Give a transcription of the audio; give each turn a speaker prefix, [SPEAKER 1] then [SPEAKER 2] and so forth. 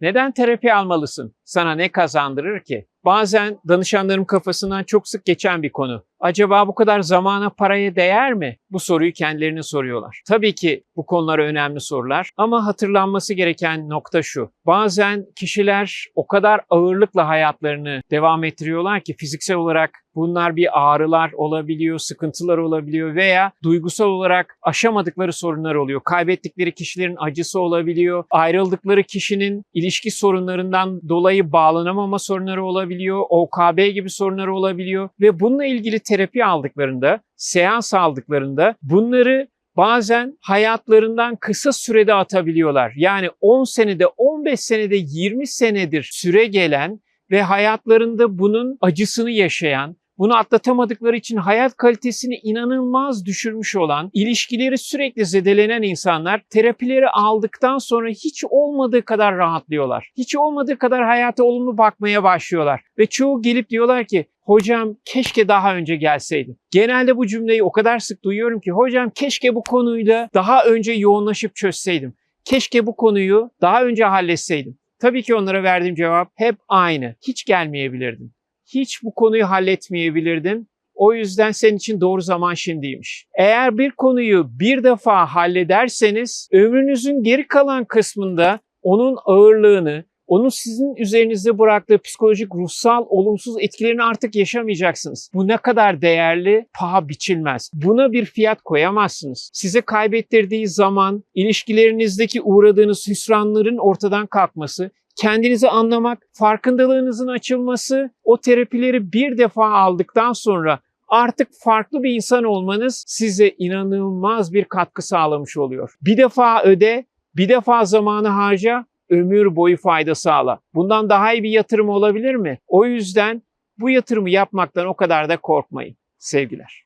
[SPEAKER 1] Neden terapi almalısın? Sana ne kazandırır ki? Bazen danışanlarım kafasından çok sık geçen bir konu. Acaba bu kadar zamana paraya değer mi? Bu soruyu kendilerine soruyorlar. Tabii ki bu konular önemli sorular ama hatırlanması gereken nokta şu. Bazen kişiler o kadar ağırlıkla hayatlarını devam ettiriyorlar ki fiziksel olarak bunlar bir ağrılar olabiliyor, sıkıntılar olabiliyor veya duygusal olarak aşamadıkları sorunlar oluyor. Kaybettikleri kişilerin acısı olabiliyor. Ayrıldıkları kişinin ilişki sorunlarından dolayı bağlanamama sorunları olabiliyor. OKB gibi sorunları olabiliyor ve bununla ilgili terapi aldıklarında, seans aldıklarında bunları bazen hayatlarından kısa sürede atabiliyorlar. Yani 10 senede, 15 senede, 20 senedir süre gelen ve hayatlarında bunun acısını yaşayan, bunu atlatamadıkları için hayat kalitesini inanılmaz düşürmüş olan, ilişkileri sürekli zedelenen insanlar terapileri aldıktan sonra hiç olmadığı kadar rahatlıyorlar. Hiç olmadığı kadar hayata olumlu bakmaya başlıyorlar. Ve çoğu gelip diyorlar ki hocam keşke daha önce gelseydim. Genelde bu cümleyi o kadar sık duyuyorum ki hocam keşke bu konuyla daha önce yoğunlaşıp çözseydim. Keşke bu konuyu daha önce halletseydim. Tabii ki onlara verdiğim cevap hep aynı. Hiç gelmeyebilirdim. Hiç bu konuyu halletmeyebilirdin. O yüzden senin için doğru zaman şimdiymiş. Eğer bir konuyu bir defa hallederseniz ömrünüzün geri kalan kısmında onun ağırlığını, onun sizin üzerinizde bıraktığı psikolojik, ruhsal olumsuz etkilerini artık yaşamayacaksınız. Bu ne kadar değerli, paha biçilmez. Buna bir fiyat koyamazsınız. Size kaybettirdiği zaman, ilişkilerinizdeki uğradığınız hüsranların ortadan kalkması, kendinizi anlamak, farkındalığınızın açılması, o terapileri bir defa aldıktan sonra artık farklı bir insan olmanız size inanılmaz bir katkı sağlamış oluyor. Bir defa öde, bir defa zamanı harca, ömür boyu fayda sağla. Bundan daha iyi bir yatırım olabilir mi? O yüzden bu yatırımı yapmaktan o kadar da korkmayın. Sevgiler.